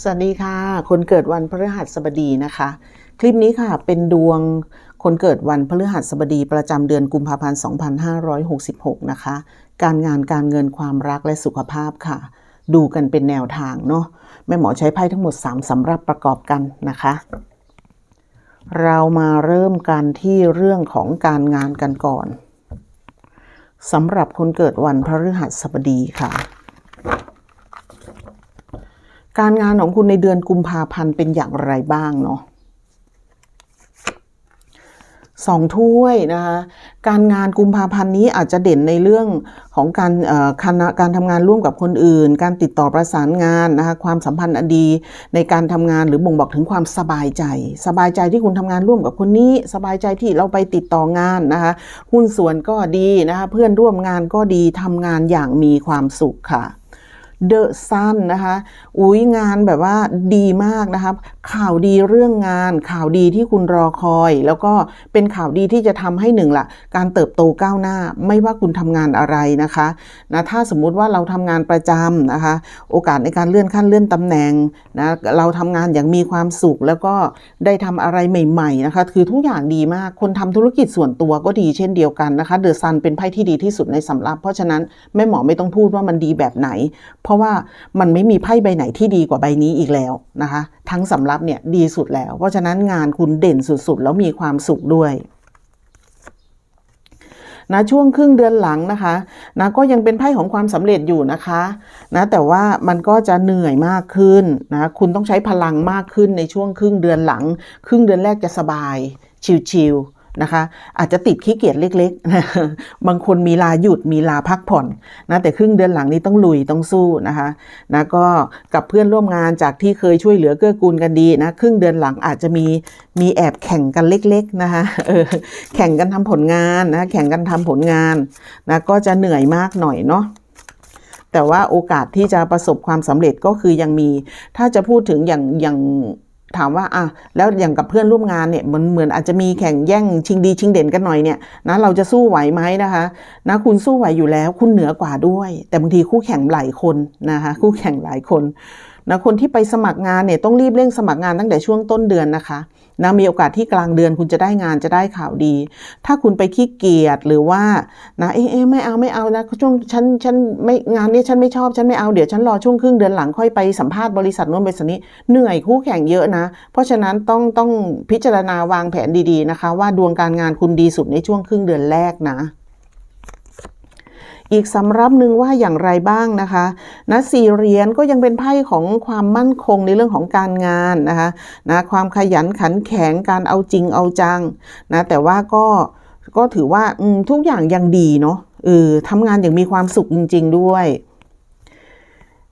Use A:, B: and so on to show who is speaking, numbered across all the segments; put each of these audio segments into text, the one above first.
A: สวัสดีค่ะ คนเกิดวันพฤหัสบดีนะคะ คลิปนี้ค่ะเป็นดวงคนเกิดวันพฤหัสบดีประจำเดือนกุมภาพันธ์ 2566 นะคะ การงานการเงินความรักและสุขภาพค่ะ ดูกันเป็นแนวทางเนาะแม่หมอใช้ไพ่ทั้งหมด 3สำรับประกอบกันนะคะ เรามาเริ่มกันที่เรื่องของการงานกันก่อนสำหรับคนเกิดวันพฤหัสบดีค่ะ การงานของคุณในเดือนกุมภาพันธ์เป็นอย่างไรบ้างเนาะสองถ้วยนะคะการงานกุมภาพันธ์นี้อาจจะเด่นในเรื่องของการคณะการทำงานร่วมกับคนอื่น การติดต่อประสานงานนะคะความสัมพันธ์อดีในการทำงานหรือบ่งบอกถึงความสบายใจ สบายใจที่คุณทำงานร่วมกับคนนี้ สบายใจที่เราไปติดต่องานนะคะหุ้นส่วนก็ดีนะคะเพื่อนร่วมงานก็ดีทำงานอย่างมีความสุขค่ะ เดอะซันนะคะอุ้ยงานแบบว่าดีมากนะคะข่าวดีเรื่องงานข่าวดีที่คุณรอคอย แล้วก็เป็นข่าวดีที่จะทำให้หนึ่งละการเติบโตก้าวหน้า ไม่ว่าคุณทำงานอะไรนะคะนะถ้าสมมุติว่าเราทำงานประจำนะคะ โอกาสในการเลื่อนขั้นเลื่อนตำแหน่งนะเราทำงานอย่างมีความสุขแล้วก็ได้ทำอะไรใหม่ ๆ นะคะ คือทุกอย่างดีมากคนทำธุรกิจส่วนตัวก็ดีเช่นเดียวกันนะคะเดอะซันเป็นไพ่ที่ดีที่สุดในสำรับ เพราะฉะนั้นแม่หมอไม่ต้องพูดว่ามันดีแบบไหนเพราะว่ามันไม่มีไพ่ใบไหนที่ดีกว่าใบนี้อีกแล้วนะคะ ทั้งสำรับเนี่ยดีสุดแล้ว เพราะฉะนั้นงานคุณเด่นสุดๆ แล้วมีความสุขด้วยนะช่วงครึ่งเดือนหลังนะคะนะก็ยังเป็นไพ่ของความสำเร็จอยู่นะคะนะแต่ว่ามันก็จะเหนื่อยมากขึ้นนะคุณต้องใช้พลังมากขึ้นในช่วงครึ่งเดือนหลัง ครึ่งเดือนแรกจะสบายชิลๆ นะคะ อาจจะติดขี้เกียจเล็กๆ บางคนมีลาหยุดมีลาพักผ่อนนะแต่ครึ่งเดือนหลังนี้ต้องลุยต้องสู้นะคะนะก็กับเพื่อนร่วมงานจากที่เคยช่วยเหลือเกื้อกูลกันดีนะครึ่งเดือนหลังอาจจะมีมีแอบแข่งกันเล็กๆนะคะเออแข่งกันทำผลงานนะแข่งกันทำผลงานนะก็จะเหนื่อยมากหน่อยเนาะแต่ว่าโอกาสที่จะประสบความสำเร็จก็คือยังมี ถ้าจะพูดถึงอย่างอย่าง ถามว่าอะแล้วอย่างกับเพื่อนร่วมงานเนี่ยมันเหมือนอาจจะมีแข่งแย่งชิงดีชิงเด่นกันหน่อยเนี่ยนะเราจะสู้ไหวไหมนะคะนะคุณสู้ไหวอยู่แล้ว คุณเหนือกว่าด้วย แต่บางทีคู่แข่งหลายคนนะคะคู่แข่งหลายคนนะคนที่ไปสมัครงานเนี่ยต้องรีบเร่งสมัครงานตั้งแต่ช่วงต้นเดือนนะคะ นะมีโอกาสที่กลางเดือนคุณจะได้งานจะได้ข่าวดี ถ้าคุณไปขี้เกียจหรือว่านะเอ๊ะเอ๊ะไม่เอาไม่เอานะช่วงฉันฉันไม่งานนี้ฉันไม่ชอบฉันไม่เอาเดี๋ยวฉันรอช่วงครึ่งเดือนหลังค่อยไปสัมภาษณ์บริษัทนู้นบริษัทนี้เหนื่อยคู่แข่งเยอะนะ เพราะฉะนั้นต้องต้องพิจารณาวางแผนดีๆนะคะ ว่าดวงการงานคุณดีสุดในช่วงครึ่งเดือนแรกนะ อีกสำรับหนึ่งว่าอย่างไรบ้างนะคะนะสี่เหรียญก็ยังเป็นไพ่ของความมั่นคงในเรื่องของการงานนะคะนะความขยันขันแข็งการเอาจริงเอาจังนะแต่ว่าก็ก็ถือว่าทุกอย่างยังดีเนาะเออทำงานอย่างมีความสุขจริง ๆ ด้วย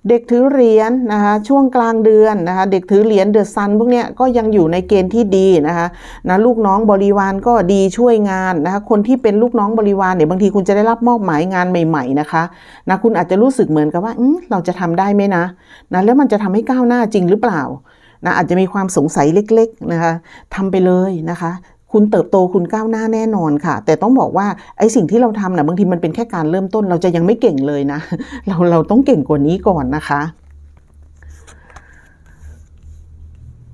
A: เด็กถือเหรียญนะคะช่วงกลางเดือนนะคะเด็กถือเหรียญเดอะซันพวกเนี้ยก็ยังอยู่ในเกณฑ์ที่ดีนะคะนะลูกน้องบริวารก็ดีช่วยงานนะคะคนที่เป็นลูกน้องบริวารเนี่ยบางทีคุณจะได้รับมอบหมายงานใหม่ ๆนะคะนะคุณอาจจะรู้สึกเหมือนกับว่าอืมเราจะทำได้ไหมนะนะแล้วมันจะทำให้ก้าวหน้าจริงหรือเปล่านะอาจจะมีความสงสัยเล็กๆนะคะทำไปเลยนะคะ คุณเติบโตคุณก้าวหน้าแน่นอนค่ะ แต่ต้องบอกว่าไอ้สิ่งที่เราทำนะบางทีมันเป็นแค่การเริ่มต้น เราจะยังไม่เก่งเลยนะ เราเราต้องเก่งกว่านี้ก่อนนะคะ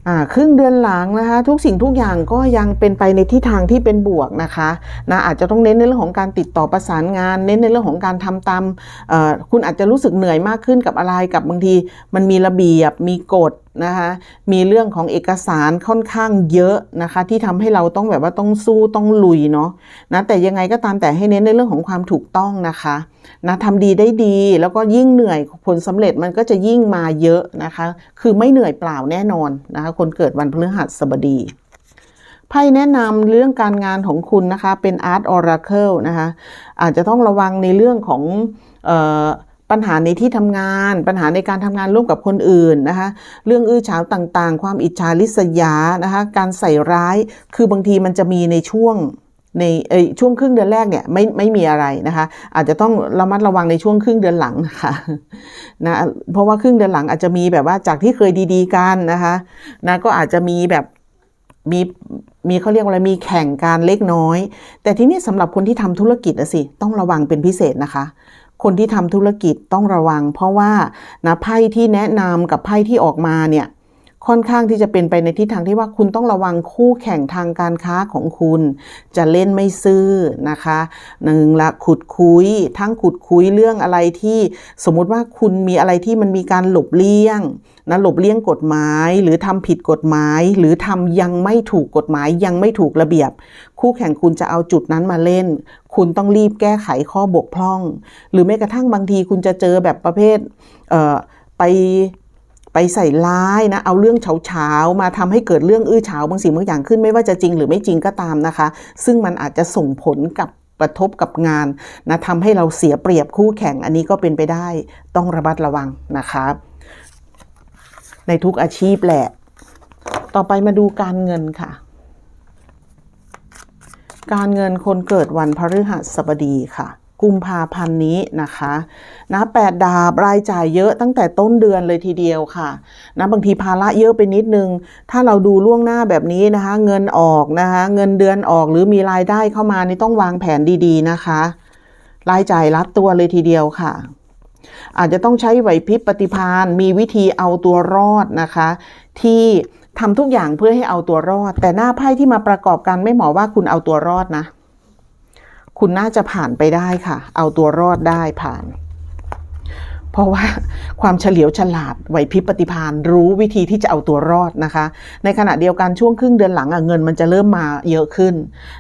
A: อ่าครึ่งเดือนหลังนะคะ ทุกสิ่งทุกอย่างก็ยังเป็นไปในทิศทางที่เป็นบวกนะคะนะอาจจะต้องเน้นในเรื่องของการติดต่อประสานงาน เน้นในเรื่องของการทำตามเอ่อคุณอาจจะรู้สึกเหนื่อยมากขึ้นกับอะไรกับบางที มันมีระเบียบมีกฎ นะคะมีเรื่องของเอกสารค่อนข้างเยอะนะคะ ที่ทำให้เราต้องแบบว่าต้องสู้ต้องลุยเนาะนะแต่ยังไงก็ตามแต่ให้เน้นในเรื่องของความถูกต้องนะคะนะทำดีได้ดีแล้วก็ยิ่งเหนื่อยผลสำเร็จมันก็จะยิ่งมาเยอะนะคะ คือไม่เหนื่อยเปล่าแน่นอนนะคะ คนเกิดวันพฤหัสบดีไพ่แนะนำเรื่องการงานของคุณนะคะ เป็น Art Oracle นะคะ อาจจะต้องระวังในเรื่องของเออ ปัญหาในที่ทำงาน ปัญหาในการทำงานร่วมกับคนอื่นนะคะ เรื่องอื้อฉาวต่างๆ ความอิจฉาริษยานะคะ การใส่ร้าย คือบางทีมันจะมีในช่วงในเอช่วงครึ่งเดือนแรกเนี่ยไม่ไม่มีอะไรนะคะ อาจจะต้องระมัดระวังในช่วงครึ่งเดือนหลังนะคะนะเพราะว่าครึ่งเดือนหลังอาจจะมีแบบว่าจากที่เคยดี ๆ กันนะคะนะก็อาจจะมีแบบมีมีเขาเรียกว่าอะไรมีแข่งการเล็กน้อย แต่ที่นี้สำหรับคนที่ทำธุรกิจอะสิต้องระวังเป็นพิเศษนะคะ คนที่ทำธุรกิจต้องระวัง เพราะว่านะไพ่ที่แนะนำกับไพ่ที่ออกมาเนี่ย ค่อนข้างที่จะเป็นไปในทิศทางที่ว่าคุณต้องระวังคู่แข่งทางการค้าของคุณ จะเล่นไม่ซื่อนะคะหนึ่งละขุดคุย ทั้งขุดคุยเรื่องอะไรที่สมมุติว่าคุณมีอะไรที่มันมีการหลบเลี่ยงนะหลบเลี่ยงกฎหมาย หรือทำผิดกฎหมาย หรือทำยังไม่ถูกกฎหมายยังไม่ถูกระเบียบ คู่แข่งคุณจะเอาจุดนั้นมาเล่น คุณต้องรีบแก้ไขข้อบกพร่อง หรือแม้กระทั่งบางทีคุณจะเจอแบบประเภทเไป ไปใส่ร้ายนะ เอาเรื่องเฉาๆมาทำให้เกิดเรื่องอื้อเฉาบางสิ่งบางอย่างขึ้นไม่ว่าจะจริงหรือไม่จริงก็ตามนะคะ ซึ่งมันอาจจะส่งผลกับกระทบกับงานนะทำให้เราเสียเปรียบคู่แข่งอันนี้ก็เป็นไปได้ต้องระมัดระวังนะคะในทุกอาชีพแหละ ต่อไปมาดูการเงินค่ะ การเงินคนเกิดวันพฤหัสบดีค่ะ กุมภาพันธ์นี้นะคะนะแปดดาบรายจ่ายเยอะตั้งแต่ต้นเดือนเลยทีเดียวค่ะนะบางทีภาระเยอะไปนิดนึง ถ้าเราดูล่วงหน้าแบบนี้นะคะ เงินออกนะคะเงินเดือนออกหรือมีรายได้เข้ามานี่ต้องวางแผนดีๆนะคะ รายจ่ายรัดตัวเลยทีเดียวค่ะอาจจะต้องใช้ไหวพริบปฏิภาณมีวิธีเอาตัวรอดนะคะ ที่ทำทุกอย่างเพื่อให้เอาตัวรอด แต่หน้าไพ่ที่มาประกอบกันไม่หมอว่าคุณเอาตัวรอดนะ คุณน่าจะผ่านไปได้ค่ะ เอาตัวรอดได้ผ่าน เพราะว่าความเฉลียวฉลาดไหวพริบปฏิภาณรู้วิธีที่จะเอาตัวรอดนะคะ ในขณะเดียวกันช่วงครึ่งเดือนหลังอะเงินมันจะเริ่มมาเยอะขึ้น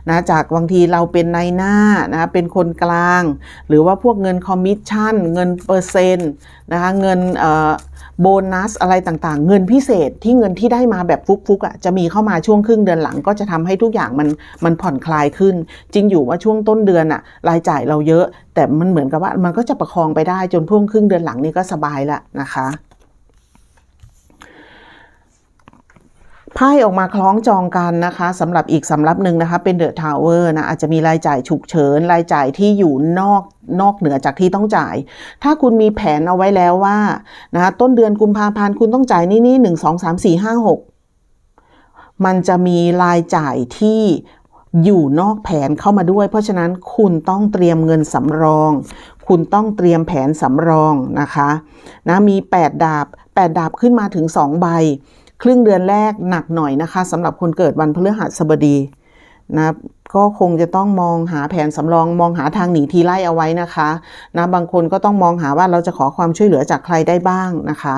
A: นะจากบางทีเราเป็นนายหน้านะเป็นคนกลาง หรือว่าพวกเงินคอมมิชชั่น เงินเปอร์เซ็นต์นะคะเงินเออโบนัสอะไรต่างๆ เงินพิเศษที่เงินที่ได้มาแบบฟุกๆอะจะมีเข้ามาช่วงครึ่งเดือนหลังก็จะทำให้ทุกอย่างมันมันผ่อนคลายขึ้น จริงอยู่ว่าช่วงต้นเดือนอะรายจ่ายเราเยอะ แต่มันเหมือนกับว่ามันก็จะประคองไปได้จนพ่วงครึ่งเดือนหลังนี้ก็สบายละนะคะไพ่ออกมาคล้องจองกันนะคะสำหรับอีกสำรับหนึ่งนะคะเป็นเดอะทาวเวอร์นะอาจจะมีรายจ่ายฉุกเฉินรายจ่ายที่อยู่นอกนอกเหนือจากที่ต้องจ่าย ถ้าคุณมีแผนเอาไว้แล้วว่านะคะต้นเดือนกุมภาพันธ์คุณต้องจ่ายนี่นี่หนึ่งสองสามสี่ห้าหกมันจะมีรายจ่ายที่ อยู่นอกแผนเข้ามาด้วย เพราะฉะนั้นคุณต้องเตรียมเงินสำรอง คุณต้องเตรียมแผนสำรองนะคะนะมี 8 ดาบ 8 ดาบขึ้นมาถึง 2 ใบ ครึ่งเดือนแรกหนักหน่อยนะคะสำหรับคนเกิดวันพฤหัสบดีนะก็คงจะต้องมองหาแผนสำรองมองหาทางหนีทีไล่เอาไว้นะคะนะบางคนก็ต้องมองหาว่าเราจะขอความช่วยเหลือจากใครได้บ้างนะคะ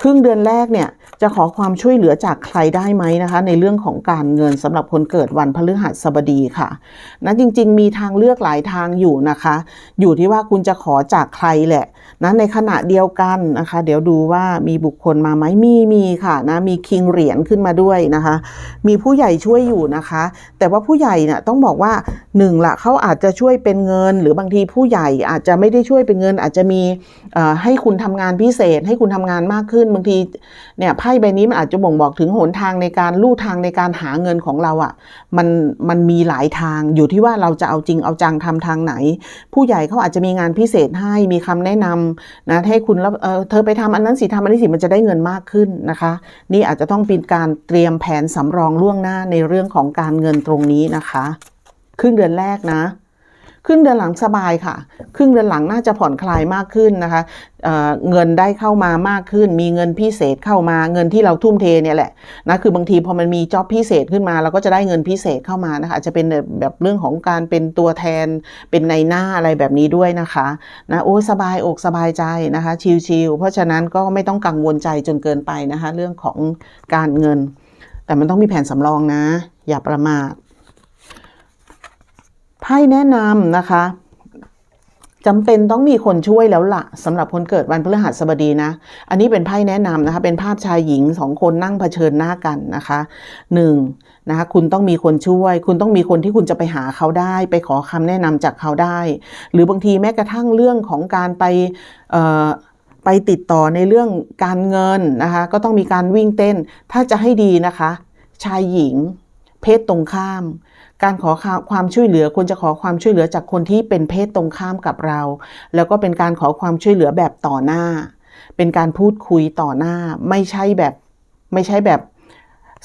A: ครึ่งเดือนแรกเนี่ย จะขอความช่วยเหลือจากใครได้ไหมนะคะ ในเรื่องของการเงินสำหรับคนเกิดวันพฤหัสบดีค่ะนะจริง ๆ มีทางเลือกหลายทางอยู่นะคะ อยู่ที่ว่าคุณจะขอจากใครแหละนะในขณะเดียวกันนะคะ เดี๋ยวดูว่ามีบุคคลมาไหมมีมีค่ะนะมีคิงเหรียญขึ้นมาด้วยนะคะ มีผู้ใหญ่ช่วยอยู่นะคะ แต่ว่าผู้ใหญ่เนี่ยต้องบอกว่าหนึ่งละเขาอาจจะช่วยเป็นเงิน หรือบางทีผู้ใหญ่อาจจะไม่ได้ช่วยเป็นเงิน อาจจะมีให้คุณทำงานพิเศษ ให้คุณทำงานมากขึ้นบางทีเนี่ยไพ่ใบนี้มันอาจจะบ่งบอกถึงหนทางในการลู่ทางในการหาเงินของเราอะ่ะมันมันมีหลายทางอยู่ที่ว่าเราจะเอาจริงเอาจังทำทางไหน ผู้ใหญ่เขาอาจจะมีงานพิเศษให้มีคำแนะนำนะให้คุณแล้วเออเธอไปทำอันนั้นสิทำอันนี้สิมันจะได้เงินมากขึ้นนะคะ นี่อาจจะต้องเป็นการเตรียมแผนสำรองล่วงหน้าในเรื่องของการเงินตรงนี้นะคะ ครึ่งเดือนแรกนะ ครึ่งเดือนหลังสบายค่ะ ครึ่งเดือนหลังน่าจะผ่อนคลายมากขึ้นนะคะเเงินได้เข้ามามากขึ้น มีเงินพิเศษเข้ามาเงินที่เราทุ่มเทเนี่ยแหละนะคือบางทีพอมันมีจ็อบพิเศษขึ้นมาเราก็จะได้เงินพิเศษเข้ามานะคะจจะเป็นแบบเรื่องของการเป็นตัวแทนเป็นในหน้าอะไรแบบนี้ด้วยนะคะนะโอ้สบายอกสบายใจนะคะชิลๆเพราะฉะนั้นก็ไม่ต้องกังวลใจจนเกินไปนะคะเรื่องของการเงิน แต่มันต้องมีแผนสำรองนะ อย่าประมาท ไพ่แนะนำนะคะจำเป็นต้องมีคนช่วยแล้วละ่ะสำหรับคนเกิดวันพฤหัสบดีนะ อันนี้เป็นไพ่แนะนำนะคะ เป็นภาพชายหญิงสองคนนั่งเผชิญหน้ากันนะคะหนึ่งนะคะคุณต้องมีคนช่วย คุณต้องมีคนที่คุณจะไปหาเขาได้ ไปขอคำแนะนำจากเขาได้ หรือบางทีแม้กระทั่งเรื่องของการไปไปติดต่อในเรื่องการเงินนะคะ ก็ต้องมีการวิ่งเต้น ถ้าจะให้ดีนะคะ ชายหญิง เพศตรงข้าม การขอความช่วยเหลือควรจะขอความช่วยเหลือจากคนที่เป็นเพศตรงข้ามกับเรา แล้วก็เป็นการขอความช่วยเหลือแบบต่อหน้า เป็นการพูดคุยต่อหน้า ไม่ใช่แบบไม่ใช่แบบ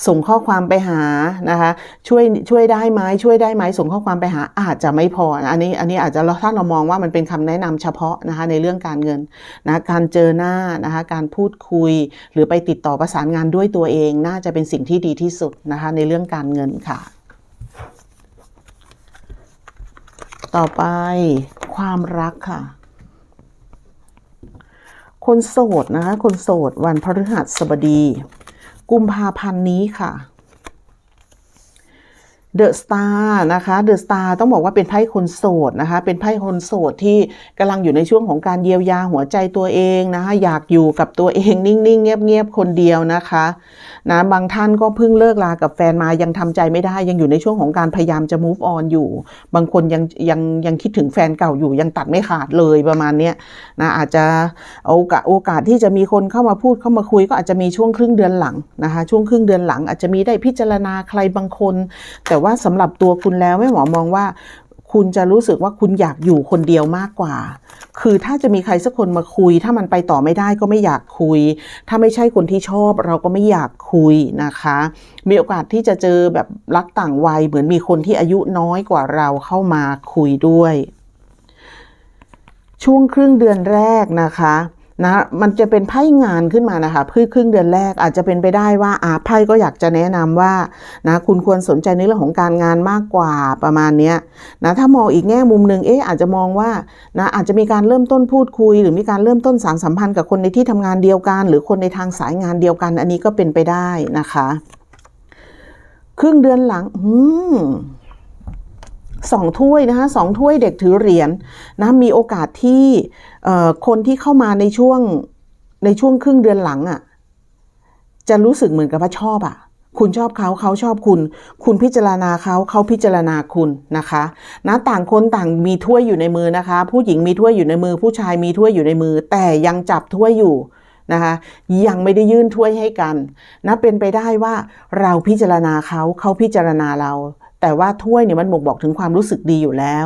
A: ส่งข้อความไปหานะคะช่วยช่วยได้ไหมช่วยได้ไหมส่งข้อความไปหาอาจจะไม่พอนะอันนี้อันนี้อาจจะถ้าเรามองว่ามันเป็นคำแนะนำเฉพาะนะคะในเรื่องการเงินนะการเจอหน้านะคะการพูดคุย หรือไปติดต่อประสานงานด้วยตัวเอง น่าจะเป็นสิ่งที่ดีที่สุดนะคะในเรื่องการเงินค่ะ ต่อไปความรักค่ะ คนโสดนะคะคนโสดวันพฤหัสบดี กุมภาพันธ์นี้ค่ะ เดอะสตาร์นะคะเดอะสตาร์ต้องบอกว่าเป็นไพ่คนโสดนะคะ เป็นไพ่คนโสดที่กำลังอยู่ในช่วงของการเยียวยาหัวใจตัวเองนะคะ อยากอยู่กับตัวเองนิ่งๆ เงียบๆ คนเดียวนะคะนะบางท่านก็เพิ่งเลิกลากับแฟนมายังทำใจไม่ได้ ยังอยู่ในช่วงของการพยายามจะ move on อยู่ บางคนยังยังยังคิดถึงแฟนเก่าอยู่ยังตัดไม่ขาดเลยประมาณเนี้ยนะอาจจะโอกาสโอกาสที่จะมีคนเข้ามาพูดเข้ามาคุยก็อาจจะมีช่วงครึ่งเดือนหลังนะคะช่วงครึ่งเดือนหลังอาจจะมีได้พิจารณาใครบางคนแต่ว่าสำหรับตัวคุณแล้วแม่หมอมองว่า คุณจะรู้สึกว่าคุณอยากอยู่คนเดียวมากกว่า คือถ้าจะมีใครสักคนมาคุย ถ้ามันไปต่อไม่ได้ก็ไม่อยากคุย ถ้าไม่ใช่คนที่ชอบเราก็ไม่อยากคุยนะคะ มีโอกาสที่จะเจอแบบรักต่างวัยเหมือนมีคนที่อายุน้อยกว่าเราเข้ามาคุยด้วย ช่วงครึ่งเดือนแรกนะคะ นะมันจะเป็นไพ่งานขึ้นมานะคะเพื่อครึ่งเดือนแรกอาจจะเป็นไปได้ว่าอาไพ่ก็อยากจะแนะนำว่านะคุณควรสนใจในเรื่องของการงานมากกว่าประมาณนี้นะถ้ามองอีกแง่มุมหนึ่งเอ๊ะอาจจะมองว่านะอาจจะมีการเริ่มต้นพูดคุย หรือมีการเริ่มต้นสารสัมพันธ์กับคนในที่ทำงานเดียวกัน หรือคนในทางสายงานเดียวกัน อันนี้ก็เป็นไปได้นะคะ ครึ่งเดือนหลัง อืม สองถ้วยนะคะสองถ้วยเด็กถือเหรียญนะมีโอกาสที่คนที่เข้ามาในช่วงในช่วงครึ่งเดือนหลังอะ่ะจะรู้สึกเหมือนกับว่าชอบอะ่ะคุณชอบเขาเขาชอบคุณ คุณพิจารณาเขาเขาพิจารณาคุณนะคะนะต่างคนต่างมีถ้วยอยู่ในมือนะคะ ผู้หญิงมีถ้วยอยู่ในมือ ผู้ชายมีถ้วยอยู่ในมือ แต่ยังจับถ้วยอยู่นะคะยังไม่ได้ยื่นถ้วยให้กันนะเป็นไปได้ว่าเราพิจารณาเขาเขาพิจารณาเรา แต่ว่าถ้วยเนี่ยมันบ่งบอกถึงความรู้สึกดีอยู่แล้ว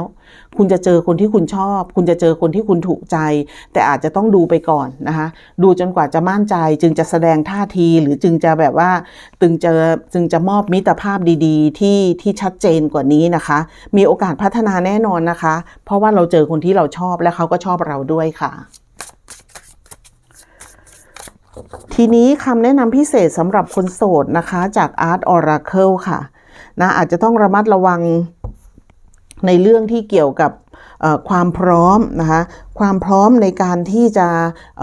A: คุณจะเจอคนที่คุณชอบ คุณจะเจอคนที่คุณถูกใจ แต่อาจจะต้องดูไปก่อนนะคะ ดูจนกว่าจะมั่นใจ จึงจะแสดงท่าทีหรือจึงจะแบบว่าจึงจะจึงจะมอบมิตรภาพดีๆ ที่ที่ชัดเจนกว่านี้นะคะ มีโอกาสพัฒนาแน่นอนนะคะ เพราะว่าเราเจอคนที่เราชอบและเขาก็ชอบเราด้วยค่ะทีนี้คำแนะนำพิเศษสำหรับคนโสดนะคะ จาก Art Oracle ค่ะ นะอาจจะต้องระมัดระวังในเรื่องที่เกี่ยวกับความพร้อมนะคะความพร้อมในการที่จะเ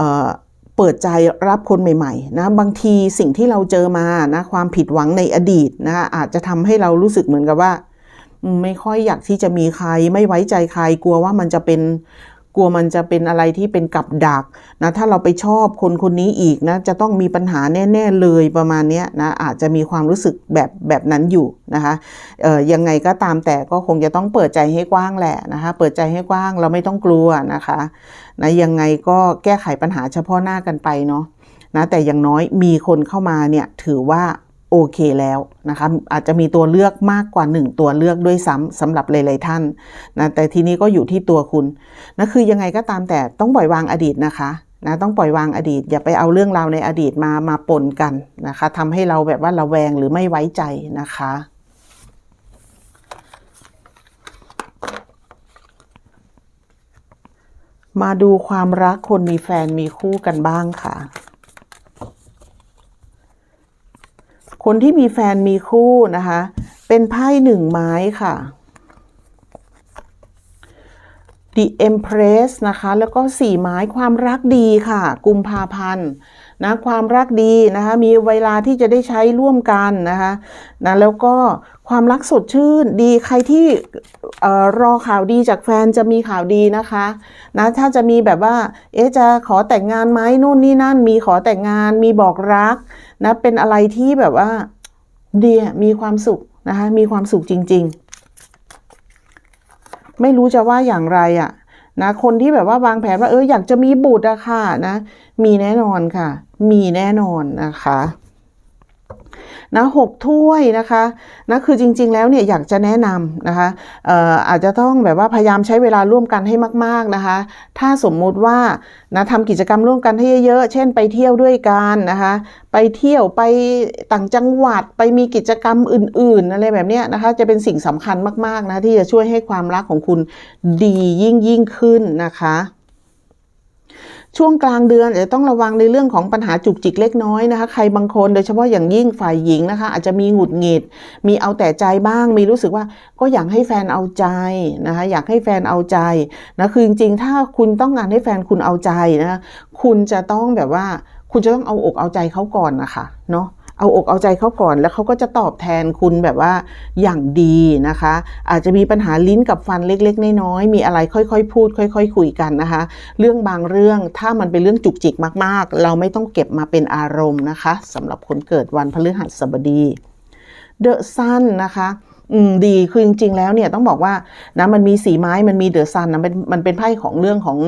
A: เปิดใจรับคนใหม่ๆนะบางทีสิ่งที่เราเจอมานะความผิดหวังในอดีตนะคะอาจจะทำให้เรารู้สึกเหมือนกับว่า ไม่ค่อยอยากที่จะมีใครไม่ไว้ใจใครกลัวว่ามันจะเป็น กลัวมันจะเป็นอะไรที่เป็นกับดักนะถ้าเราไปชอบคนคนนี้อีกนะจะต้องมีปัญหาแน่ๆเลยประมาณนี้นะอาจจะมีความรู้สึกแบบแบบนั้นอยู่นะคะเอ่อยังไงก็ตามแต่ก็คงจะต้องเปิดใจให้กว้างแหละนะคะเปิดใจให้กว้างเราไม่ต้องกลัวนะคะนะยังไงก็แก้ไขปัญหาเฉพาะหน้ากันไปเนาะนะแต่อย่างน้อยมีคนเข้ามาเนี่ยถือว่า โอเคแล้วนะคะอาจจะมีตัวเลือกมากกว่า 1 ตัวเลือกด้วยซ้ำสำหรับหลาย ๆ ท่านนะแต่ทีนี้ก็อยู่ที่ตัวคุณนะคือยังไงก็ตามแต่ต้องปล่อยวางอดีตนะคะนะต้องปล่อยวางอดีต อย่าไปเอาเรื่องราวในอดีตมามาปนกันนะคะทำให้เราแบบว่าระแวงหรือไม่ไว้ใจนะคะมาดูความรักคนมีแฟนมีคู่กันบ้างค่ะ คนที่มีแฟนมีคู่นะคะ เป็นไพ่หนึ่งไม้ค่ะ The Empress นะคะ แล้วก็สี่ไม้ความรักดีค่ะ กุมภาพันธ์นะความรักดีนะคะ มีเวลาที่จะได้ใช้ร่วมกันนะคะนะแล้วก็ ความรักสดชื่นดีใครที่รอข่าวดีจากแฟนจะมีข่าวดีนะคะนะถ้าจะมีแบบว่า เอ๊จะขอแต่งงานไหมนู่นนี่นั่น มีขอแต่งงานมีบอกรักนะเป็นอะไรที่แบบว่าดีมีความสุขนะคะมีความสุขจริง ๆ ไม่รู้จะว่าอย่างไรอะ่ะนะคนที่แบบว่าวางแผนว่าเอออยากจะมีบุตรอะค่ะนะมีแน่นอนค่ะ มีแน่นอนนะคะ นะหกถ้วยนะคะนะคือจริง ๆ แล้วเนี่ยอยากจะแนะนำนะคะอออาจจะต้องแบบว่าพยายามใช้เวลาร่วมกันให้มาก ๆนะคะ ถ้าสมมุติว่านะทำกิจกรรมร่วมกันให้เยอะๆเช่น ไปเที่ยวด้วยกันนะคะไปเที่ยวไปต่างจังหวัดไปมีกิจกรรมอื่น ๆ อะไรแบบเนี้ยนะคะ จะเป็นสิ่งสำคัญมาก ๆ นะ ที่จะช่วยให้ความรักของคุณดียิ่งยิ่งขึ้นนะคะ ช่วงกลางเดือนอาจจะต้องระวังในเรื่องของปัญหาจุกจิกเล็กน้อยนะคะ ใครบางคนโดยเฉพาะอย่างยิ่งฝ่ายหญิงนะคะ อาจจะมีหงุดหงิด มีเอาแต่ใจบ้าง มีรู้สึกว่าก็อยากให้แฟนเอาใจนะคะอยากให้แฟนเอาใจนะคือจริงๆถ้าคุณต้องการให้แฟนคุณเอาใจนะคะคุณจะต้องแบบว่า คุณจะต้องเอาอกเอาใจเขาก่อนนะคะเนาะเอาอกเอาใจเขาก่อนแล้วเขาก็จะตอบแทนคุณแบบว่าอย่างดีนะคะ อาจจะมีปัญหาลิ้นกับฟันเล็กๆน้อยๆมีอะไรค่อยๆ พูด ค่อย ๆ คุยกันนะคะ เรื่องบางเรื่องถ้ามันเป็นเรื่องจุกจิกมากๆ เราไม่ต้องเก็บมาเป็นอารมณ์นะคะสำหรับคนเกิดวันพฤหัสบดีเดอะซันนะคะ อืมดีคือจริงๆแล้วเนี่ยต้องบอกว่านะมันมีสีไม้มันมีเดอะซันนะมันมันเป็นไพ่ของเรื่องของ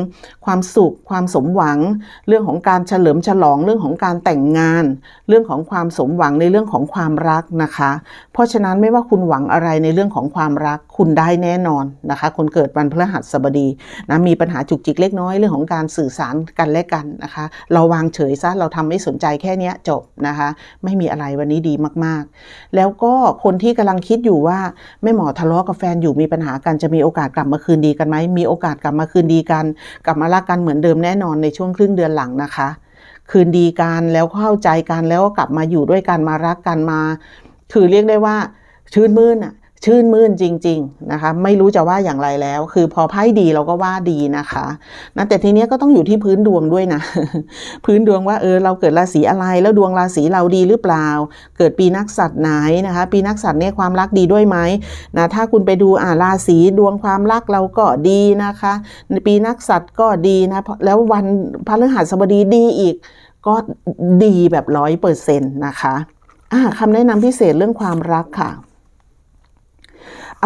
A: ความสุข ความสมหวัง เรื่องของการเฉลิมฉลองเรื่องของการแต่งงาน เรื่องของความสมหวังในเรื่องของความรักนะคะ เพราะฉะนั้นไม่ว่าคุณหวังอะไรในเรื่องของความรักคุณได้แน่นอนนะคะ คนเกิดวันพฤหัสบดีนะมีปัญหาจุกจิกเล็กน้อยเรื่องของการสื่อสารกันและกันนะคะ เราวางเฉยซะเราทำไม่สนใจแค่นี้จบนะคะ ไม่มีอะไรวันนี้ดีมากๆ แล้วก็คนที่กำลังคิดอยู่ว่าแม่หมอทะเลาะกับแฟนอยู่มีปัญหากันจะมีโอกาสกลับมาคืนดีกันไหมมีโอกาสกลับมาคืนดีกัน กลับมารักกันเหมือนเดิมแน่นอนในช่วงครึ่งเดือนหลังนะคะ คืนดีกันแล้วเข้าใจกันแล้วก็กลับมาอยู่ด้วยกันมารักกันมา คือเรียกได้ว่าชื่นมื่นอะ ชื่นมื่นจริง ๆนะคะ ไม่รู้จะว่าอย่างไรแล้ว คือพอไพ่ดีเราก็ว่าดีนะคะนะแต่ทีเนี้ยก็ต้องอยู่ที่พื้นดวงด้วยนะ พื้นดวงว่าเออเราเกิดราศีอะไร แล้วดวงราศีเราดีหรือเปล่า เกิดปีนักสัตว์ไหนนะคะ ปีนักสัตว์เนี่ยความรักดีด้วยไหมนะถ้าคุณไปดูอ่าราศีดวงความรักเราก็ดีนะคะปีนักสัตว์ก็ดีนะแล้ววันพฤหัสบดีดีอีก ก็ดีแบบร้อยเปอร์เซ็นต์นะคะอ่าคำแนะนำพิเศษเรื่องความรักค่ะ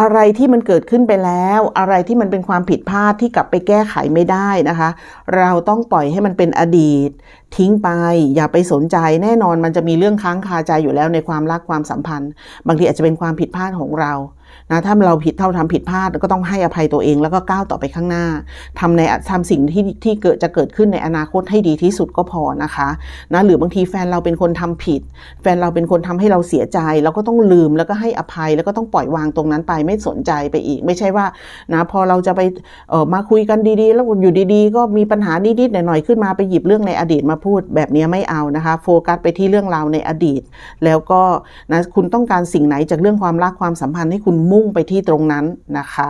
A: อะไรที่มันเกิดขึ้นไปแล้ว อะไรที่มันเป็นความผิดพลาดที่กลับไปแก้ไขไม่ได้นะคะ เราต้องปล่อยให้มันเป็นอดีต ทิ้งไป อย่าไปสนใจแน่นอนมันจะมีเรื่องค้างคาใจอยู่แล้วในความรักความสัมพันธ์ บางทีอาจจะเป็นความผิดพลาดของเรานะถ้าเราผิดเท่าทำผิดพลาดก็ต้องให้อภัยตัวเอง แล้วก็ก้าวต่อไปข้างหน้าทำในทำสิ่งที่ที่เกิดจะเกิดขึ้นในอนาคตให้ดีที่สุดก็พอนะคะนะหรือบางทีแฟนเราเป็นคนทำผิด แฟนเราเป็นคนทำให้เราเสียใจเราก็ต้องลืมแล้วก็ให้อภัยแล้วก็ต้องปล่อยวางตรงนั้นไปไม่สนใจไปอีก ไม่ใช่ว่านะพอเราจะไปเออมาคุยกันดีๆ แล้วอยู่ดีๆ ก็มีปัญหานิดๆหน่อยๆขึ้นมาไปหยิบเรื่องในอดีตมาพูดแบบนี้ไม่เอานะคะ โฟกัสไปที่เรื่องราวในอดีต แล้วก็นะคุณต้องการสิ่งไหนจากเรื่องความรักความสัมพันธ์ให้คุณมุ่งไปที่ตรงนั้นนะคะ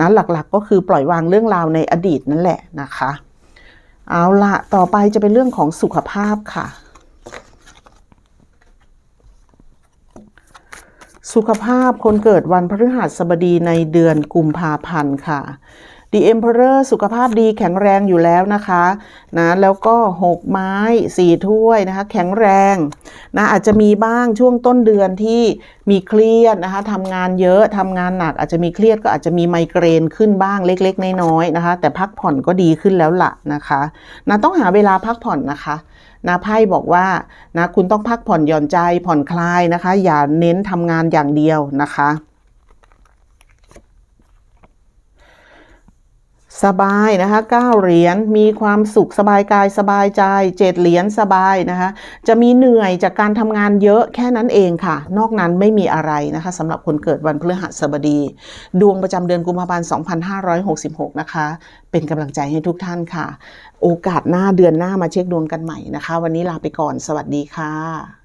A: นั้นหลักๆก็คือปล่อยวางเรื่องราวในอดีตนั่นแหละนะคะ เอาละต่อไปจะเป็นเรื่องของสุขภาพค่ะ สุขภาพคนเกิดวันพฤหัสบดีในเดือนกุมภาพันธ์ค่ะ The Emperor สุขภาพดีแข็งแรงอยู่แล้วนะคะนะแล้วก็ 6 ไม้ 4 ถ้วยนะคะ แข็งแรงนะอาจจะมีบ้างช่วงต้นเดือนที่มีเครียดนะคะทำงานเยอะทำงานหนักอาจจะมีเครียดก็อาจจะมีไมเกรนขึ้นบ้างเล็กๆ น้อยๆนะคะ แต่พักผ่อนก็ดีขึ้นแล้วละนะคะนะต้องหาเวลาพักผ่อนนะคะนะไพ่บอกว่านะคุณต้องพักผ่อนหย่อนใจผ่อนคลายนะคะ อย่าเน้นทำงานอย่างเดียวนะคะ สบายนะคะ9เหรียญมีความสุขสบายกายสบายใจ7เหรียญสบายนะคะจะมีเหนื่อยจากการทำงานเยอะแค่นั้นเองค่ะ นอกนั้นไม่มีอะไรนะคะสำหรับคนเกิดวันพฤหัสบดี ดวงประจำเดือนกุมภาพันธ์ 2566 นะคะ เป็นกำลังใจให้ทุกท่านค่ะ โอกาสหน้าเดือนหน้ามาเช็คดวงกันใหม่นะคะ วันนี้ลาไปก่อนสวัสดีค่ะ